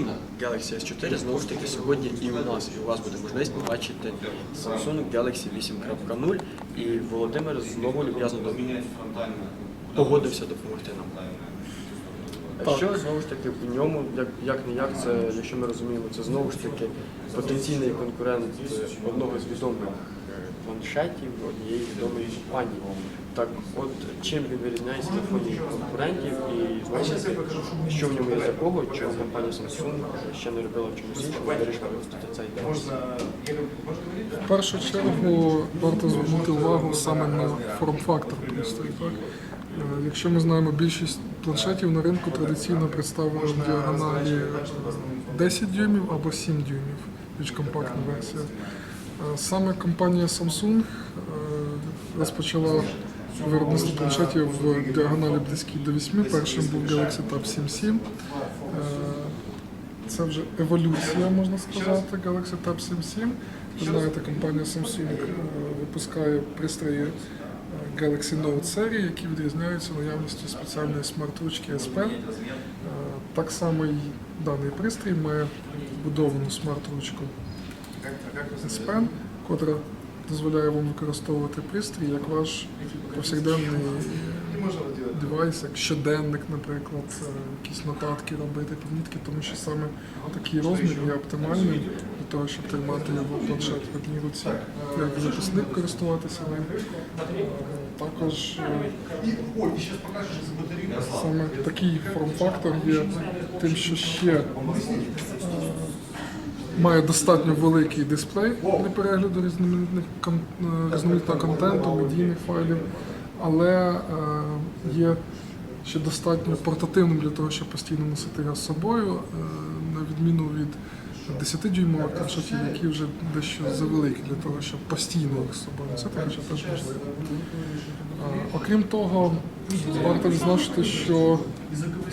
Окрім Galaxy S4, знову ж таки, сьогодні і у нас, і у вас буде можливість побачити Samsung Galaxy 8.0, і Володимир знову люб'язно до- погодився допомогти нам. Так. Що знову ж таки у ньому, як, як не як, це, якщо ми розуміємо, це знову ж таки потенційний конкурент одного з відомих планшетів однієї відомої компанії. Так, от чим він вирізняється на фоні конкурентів і знову що в ньому є такого, чого компанія Samsung ще не робила в чомусь іншому, вирішила випустити цей. В першу чергу варто звернути увагу саме на форм-фактор пристрою. Так? Е, Якщо ми знаємо, більшість планшетів на ринку традиційно представлена в діагоналі 10 дюймів або 7 дюймів, більш компактна версія. Е, Саме компанія Samsung е, розпочала виробництво планшетів в діагоналі близькій до 8. Першим був Galaxy Tab 7.7. Е, Це вже еволюція, можна сказати, Galaxy Tab 7.7. Ви знаєте, компанія Samsung е, випускає пристрої е, Galaxy Note серії, які відрізняються наявністю спеціальної смарт-ручки S Pen. Е, Так само і даний пристрій має вбудовану смарт-ручку S котра дозволяє вам використовувати пристрій як ваш повсякденний девайс, як щоденник, наприклад, е, якісь нотатки робити, помітки, тому що саме такий розмір є оптимальним для того, щоб тримати його планшет в одній руці, як записник користуватися ним. Е, Також е, саме такий форм-фактор є тим, що ще має достатньо великий дисплей для перегляду е, різноманітного контенту, медійних файлів, але е, є ще достатньо портативним для того, щоб постійно носити його з собою, е, на відміну від 10-дюймових планшетів, які вже дещо завеликі для того, щоб постійно їх з собою носити, хоча теж можливо. Окрім того, варто відзначити, що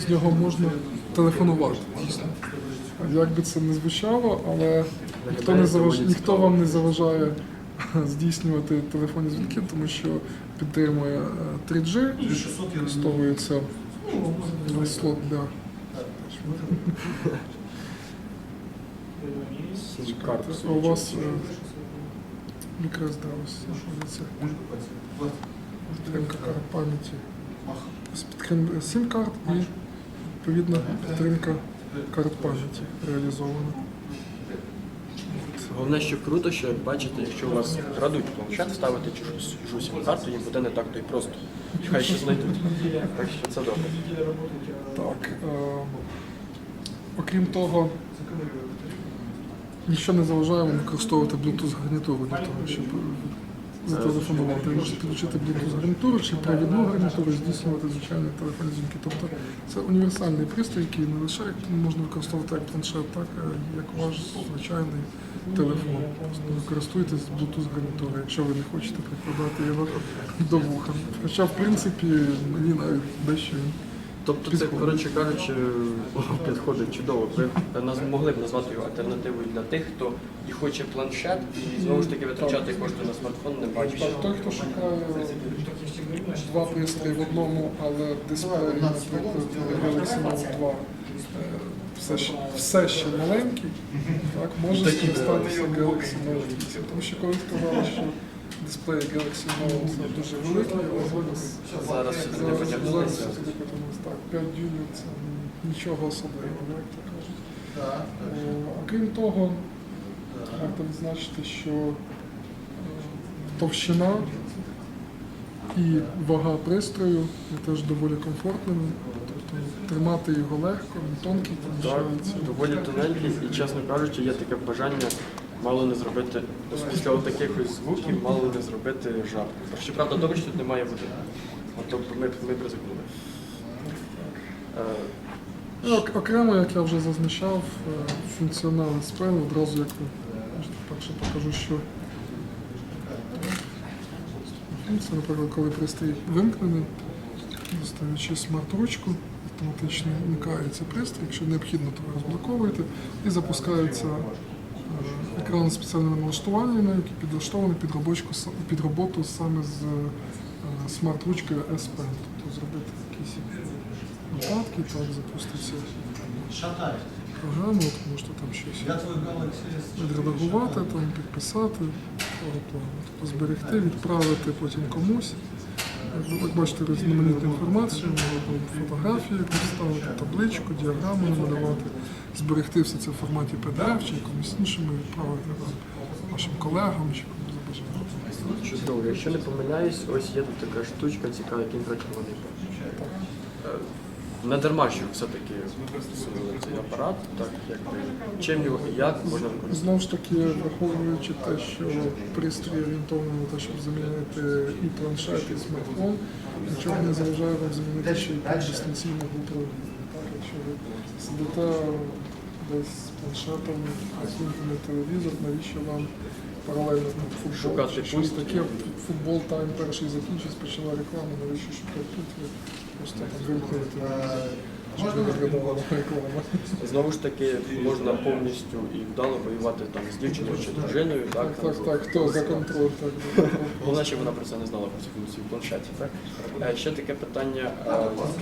з нього можна телефонувати дійсно. Як би це не звучало, але ніхто, не заваж... ніхто вам не заважає здійснювати телефонні дзвінки, тому що підтримує е, 3G, використовується весь слот для а у вас е, якраз да, ось знаходиться підтримка пам'яті. Сім-карт і відповідно підтримка карт пам'яті реалізована. Головне, що круто, що як бачите, якщо у вас крадуть планшет, ставити чужу, чужу сім-карту, їм буде не так то й просто. Хай ще знайдуть. Так що це добре. Так. Е, окрім того, нічого не заважає вам використовувати Bluetooth гарнітуру для того, щоб зателефонувати. Ви можете підключити Bluetooth гарнітуру чи провідну гарнітуру, здійснювати звичайні телефонні дзвінки. Тобто це універсальний пристрій, який не лише можна використовувати як планшет, так як ваш звичайний телефон. Просто ви користуєтесь Bluetooth гарнітурою, якщо ви не хочете прикладати його до вуха. Хоча, в принципі, мені навіть дещо Тобто це, коротше кажучи, підходить чудово. Ви наз- могли б назвати його альтернативою для тих, хто і хоче планшет, і знову ж таки витрачати кошти на смартфон, не бачить. Той, хто шукає два пристрої в одному, але дисплей, наприклад, Galaxy Note 2 е, все ще, все ще маленький, так, може скористатися Galaxy Note 8. Тому що коли сказали, що дисплей Galaxy Note дуже великий, але зараз Зараз все туди зараз зараз сюди потягнулося. Так, 5 дюймів це нічого особливого, як то кажуть. Е, Окрім того, варто відзначити, що е, товщина і вага пристрою є теж доволі комфортними. Тобто тримати його легко, він тонкий, Так, доволі тоненький. І, чесно кажучи, є таке бажання мало не зробити, після таких ось звуків мало не зробити жар. Щоправда, добре, що тут немає води. От, тобто ми, ми ризикнули. Е, Ну, ок- Окремо, як я вже зазначав, е, функціонал SPN, одразу як перше покажу, що це, наприклад, коли пристрій вимкнений, доставаючи смарт-ручку, автоматично вмикається пристрій, якщо необхідно, то ви розблоковуєте і запускається екран з спеціальними налаштуваннями, які підлаштовані під, робочку, під роботу саме з е, смарт-ручкою S Pen. Тобто зробити якісь нотатки, так запуститься програми, от можете там щось відредагувати, там, підписати. Тобто зберегти, відправити потім комусь. Ви- бачите, різноманітну інформацію, фотографії поставити, табличку, діаграму намалювати, зберегти все це в форматі PDF чи якомусь іншому, відправити вашим колегам чи комусь забажати. Чудово, якщо не помиляюсь, ось є тут така штучка цікава, як інфрачервоний промінь. Е, Не дарма, що все-таки цей апарат, так якби чим його і як можна використовувати. Знову ж таки, враховуючи те, що пристрій орієнтований на те, щоб замінити і планшет, і смартфон, нічого не заважає вам замінити ще й пульт дистанційного управління. Так, якщо ви сидите десь з планшетом, вимкнений телевізор, навіщо вам паралельно футбол, Шукати щось таке, футбол тайм перший закінчився, почала реклама, навіщо шукати тут, реклама. Знову ж таки, можна повністю і вдало воювати там з дівчиною чи дружиною, так? Так, так, так, хто за контроль. Головне, щоб вона про це не знала про цю функцію в планшеті. Так? Е, Ще таке питання.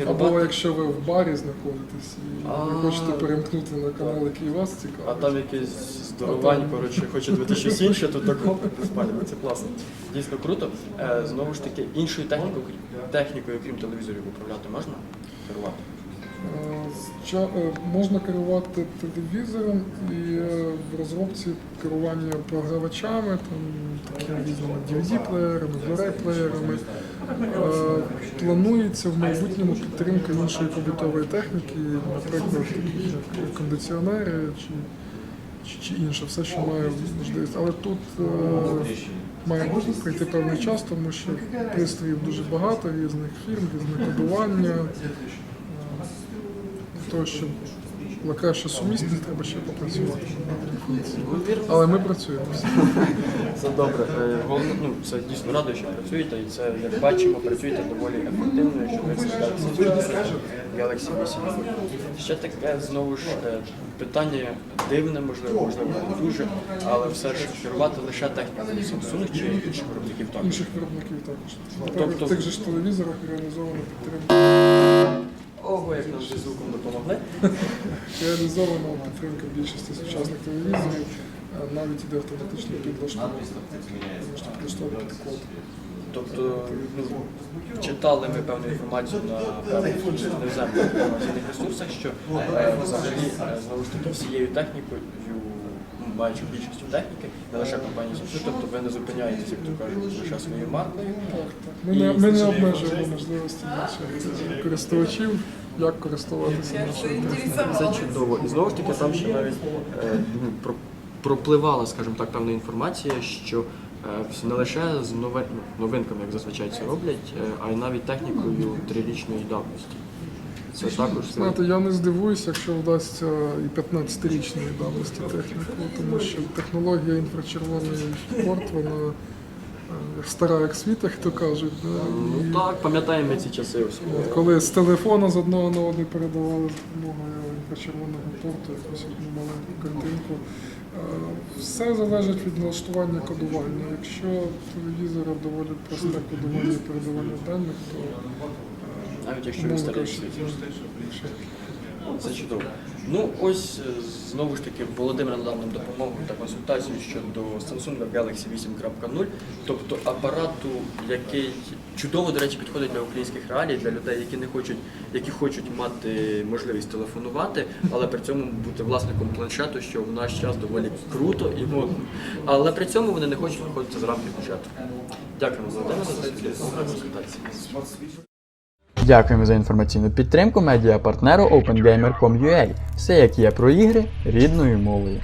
е, Або якщо ви в барі знаходитесь і ви хочете перемкнути на канал, який вас А цікавить. там якийсь здоровань, коротше, хоче щось інше, то такого спалює. Це класно. Дійсно круто. Е, Знову ж таки, іншою технікою, технікою, крім телевізорів, управляти можна? Керувати? Е, е, Можна керувати телевізором і в розробці керування програвачами, там різними DVD-плеєрами, Blu-ray-плеєрами. Планується в майбутньому підтримка іншої побутової техніки, наприклад, кондиціонери чи, чи, інше, все, що має можливість. Але тут е, має пройти певний час, тому що пристроїв дуже багато, різних фірм, різне кодування. Е, того, була краща сумісність, треба ще попрацювати. Але ми працюємо. Це добре. Е, Головне, ну, це дійсно радує, що працюєте, і це, як бачимо, працюєте доволі ефективно, якщо ви Galaxy 8. Ще таке, знову ж, е, питання дивне, можливо, можливо, не дуже, але все ж керувати лише технікою Samsung чи інших виробників також. Інших виробників також. Тобто- тих же ж телевізорах реалізована підтримка. Ого, як нам зі звуком допомогли. Реалізована підтримка більшості сучасних телевізорів. Е, Навіть іде автоматичне підлаштування. Можна підлаштовувати код. Тобто ну, читали ми певну інформацію на певних іноземних інформаційних ресурсах, що е, взагалі е, знову ж таки всією технікою, ну, маючи більшістю техніки, не лише компанії Samsung, тобто ви не зупиняєтеся, як то кажуть, лише своєю маркою. Ми не, ми не обмежуємо можливості наших користувачів, як користуватися нашою. Це чудово. І знову ж таки, там ще навіть е, ну, про- пропливала, скажімо так, певна інформація, що е, не лише з нови- ну, новинками, як зазвичай це роблять, е, а й навіть технікою трирічної давності. Це також Знаєте, я не здивуюся, якщо вдасться і 15-річної давності техніку, тому що технологія інфрачервоний порт, вона е, стара як світ, як то кажуть. да, і- Ну так, пам'ятаємо ці часи ось. От, Коли з телефона з одного на один передавали з допомогою інфрачервоного порту якусь одну маленьку картинку. Е, Все залежить від налаштування кодування. Якщо телевізора доволі просте кодування і передавання даних, то Навіть якщо він умовно старий кажучи. Це чудово. Ну ось е, знову ж таки Володимир надав нам допомогу та консультацію щодо Samsung Galaxy 8.0, тобто апарату, який чудово, до речі, підходить для українських реалій, для людей, які не хочуть, які хочуть мати можливість телефонувати, але при цьому бути власником планшету, що в наш час доволі круто і модно. Але при цьому вони не хочуть виходити за рамки бюджету. Дякуємо Володимир за консультацію. Дякуємо за інформаційну підтримку медіапартнеру OpenGamer.com.ua. Все як є про ігри рідною мовою.